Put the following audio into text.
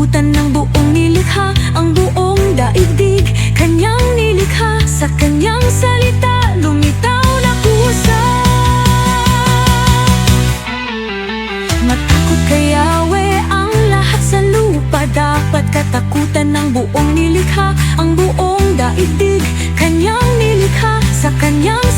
katakutan ng buong nilikha Ang buong daigdig. Kanyang nilikha Sa kanyang salita Lumitaw na kusa Matakot kay Yahweh ang lahat sa lupa. Dapat katakutan ng buong nilikha Ang buong daigdig. Kanyang nilikha Sa kanyang